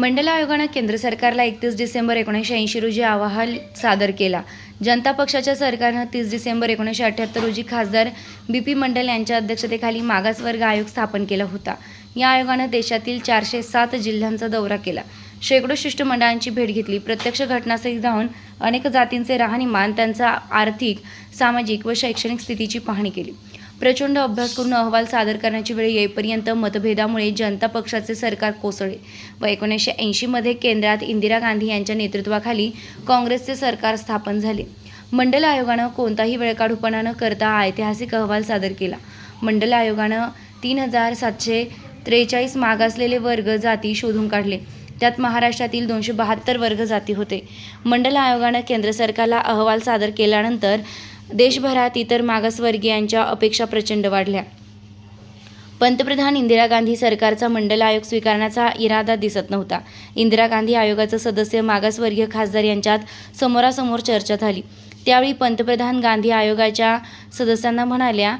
मंडल आयोगानं केंद्र सरकारला एकतीस डिसेंबर एकोणीसशे ऐंशी रोजी अहवाल सादर केला. जनता पक्षाच्या सरकारनं तीस डिसेंबर एकोणीसशे अठ्ठ्याहत्तर रोजी खासदार बी पी मंडल यांच्या अध्यक्षतेखाली मागासवर्ग आयोग स्थापन केला होता. या आयोगानं देशातील चारशे सात जिल्ह्यांचा दौरा केला. शेकडो शिष्टमंडळांची भेट घेतली. प्रत्यक्ष घटनास्थळी जाऊन अनेक जातींचे राहणीमान त्यांचा आर्थिक सामाजिक व शैक्षणिक स्थितीची पाहणी केली. प्रचंड अभ्यास करून अहवाल सादर करण्याची वेळ येईपर्यंत मतभेदामुळे जनता पक्षाचे सरकार कोसळले. व एकोणीसशे ऐंशीमध्ये केंद्रात इंदिरा गांधी यांच्या नेतृत्वाखाली काँग्रेसचे सरकार स्थापन झाले. मंडल आयोगानं कोणताही वेळकाढूपणा न करता ऐतिहासिक अहवाल सादर केला. मंडल आयोगानं तीन हजार सातशे त्रेचाळीस मागासलेले वर्ग जाती शोधून काढले. त्यात महाराष्ट्रातील दोनशे बहात्तर वर्ग जाती होते. मंडल आयोगानं केंद्र सरकारला अहवाल सादर केल्यानंतर देशभरात इतर मागासवर्गीयांच्या अपेक्षा प्रचंड वाढल्या. पंतप्रधान इंदिरा गांधी सरकारचा मंडल आयोग स्वीकारण्याचा इरादा दिसत नव्हता. इंदिरा गांधी आयोगाचं सदस्य मागासवर्गीय खासदार यांच्यात समोरासमोर चर्चा झाली. त्यावेळी पंतप्रधान गांधी आयोगाच्या सदस्यांना म्हणाल्या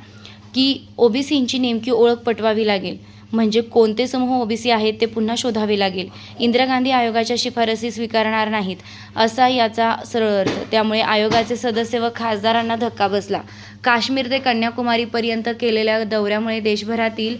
की ओबीसींची नेमकी ओळख पटवावी लागेल. म्हणजे कोणते समूह ओबीसी आहेत ते पुन्हा शोधावे लागेल. इंदिरा गांधी आयोगाच्या शिफारसी स्वीकारणार नाहीत असा याचा सरळ अर्थ. त्यामुळे आयोगाचे सदस्य व खासदारांना धक्का बसला. काश्मीर ते कन्याकुमारीपर्यंत केलेल्या दौऱ्यामुळे देशभरातील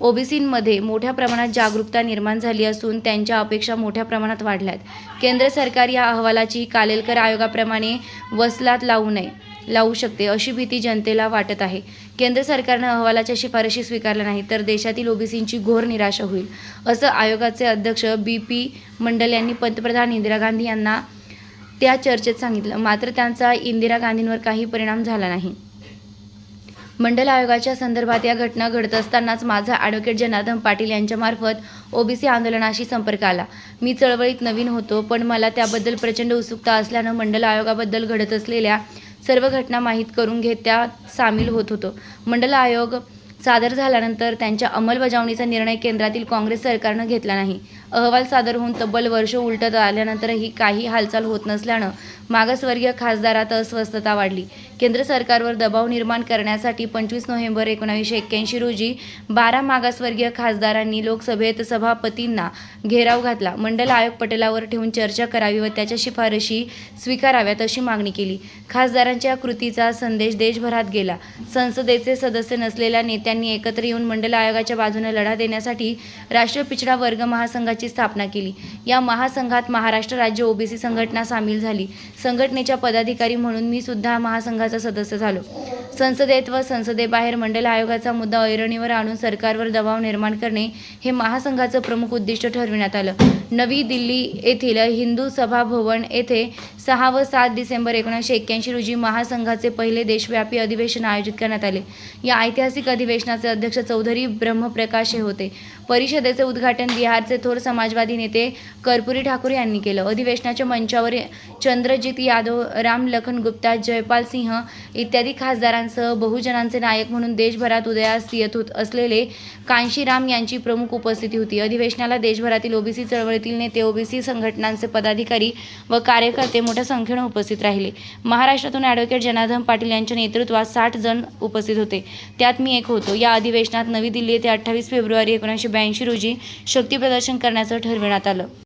ओबीसींमध्ये मोठ्या प्रमाणात जागरूकता निर्माण झाली असून त्यांच्या अपेक्षा मोठ्या प्रमाणात वाढल्यात. केंद्र सरकार या अहवालाची कालेलकर आयोगाप्रमाणे वसलात लावू नये. लावू शकते अशी भीती जनतेला वाटत आहे. केंद्र सरकारनं अहवालाच्या शिफारशी स्वीकारल्या नाही तर देशातील ओबीसींची घोर निराशा होईल असं आयोगाचे अध्यक्ष बी पी मंडल यांनी पंतप्रधान इंदिरा गांधी यांना त्या चर्चेत सांगितलं. मात्र त्यांचा इंदिरा गांधींवर काही परिणाम झाला नाही. मंडल आयोगाच्या संदर्भात या घटना घडत असतानाच माझा ॲडव्होकेट जनार्दन पाटील यांच्यामार्फत ओबीसी आंदोलनाशी संपर्क आला. मी चळवळीत नवीन होतो पण मला त्याबद्दल प्रचंड उत्सुकता असल्यानं मंडल आयोगाबद्दल घडत असलेल्या सर्व घटना माहीत करून घेत त्यात सामील होत होतो. मंडल आयोग सादर झाल्यानंतर त्यांच्या अंमलबजावणीचा निर्णय केंद्रातील काँग्रेस सरकारनं घेतला नाही. अहवाल सादर होऊन तब्बल वर्ष उलटत आल्यानंतरही काही हालचाल होत नसल्यानं मागासवर्गीय खासदारात अस्वस्थता वाढली. केंद्र सरकारवर दबाव निर्माण करण्यासाठी पंचवीस नोव्हेंबर एकोणावीसशे एक्क्याऐंशी रोजी बारा मागासवर्गीय खासदारांनी लोकसभेत सभापतींना घेराव घातला. मंडल आयोग पटलावर ठेवून चर्चा करावी व त्याच्या शिफारशी स्वीकाराव्यात अशी मागणी केली. खासदारांच्या कृतीचा संदेश देशभरात गेला. संसदेचे सदस्य नसलेल्या नेत्यांनी एकत्र येऊन मंडल आयोगाच्या बाजूने लढा देण्यासाठी राष्ट्रीय पिछडा वर्ग महासंघाची स्थापना केली. या महासंघात महाराष्ट्र राज्य ओबीसी संघटना सामील झाली. संघटनेच्या पदाधिकारी म्हणून मी सुद्धा महासंघाचा सदस्य झालो. संसदेत व संसदेबाहेर मंडल आयोगाचा मुद्दा ऐरणीवर आणून सरकारवर दबाव निर्माण करणे हे महासंघाचं प्रमुख उद्दिष्ट ठरविण्यात आलं. नवी दिल्ली येथील हिंदू सभा भवन येथे सहा व सात डिसेंबर एकोणीसशे एक्क्याऐंशी रोजी महासंघाचे पहिले देशव्यापी अधिवेशन आयोजित करण्यात आले. या ऐतिहासिक अधिवेशनाचे अध्यक्ष चौधरी ब्रह्मप्रकाश हे होते. परिषदेचे उद्घाटन बिहारचे थोर समाजवादी नेते कर्पुरी ठाकूर यांनी केलं. अधिवेशनाच्या मंचावर चंद्रजित यादव राम लखन गुप्ता जयपाल सिंह इत्यादी खासदारांसह बहुजनांचे नायक म्हणून देशभरात उदयास येत होत असलेले कांशीराम यांची प्रमुख उपस्थिती होती. अधिवेशनाला देशभरातील ओबीसी चळवळीतील नेते ओबीसी संघटनांचे पदाधिकारी व कार्यकर्ते मोठ्या संख्येने उपस्थित राहिले. महाराष्ट्रातून ॲडव्होकेट जनार्दन पाटील यांच्या नेतृत्वात साठ जण उपस्थित होते. त्यात मी एक होतो. या अधिवेशनात नवी दिल्ली येथे अठ्ठावीस फेब्रुवारी एकोणीसशे ब्याऐंशी रोजी शक्ती प्रदर्शन करण्याचं ठरविण्यात आलं.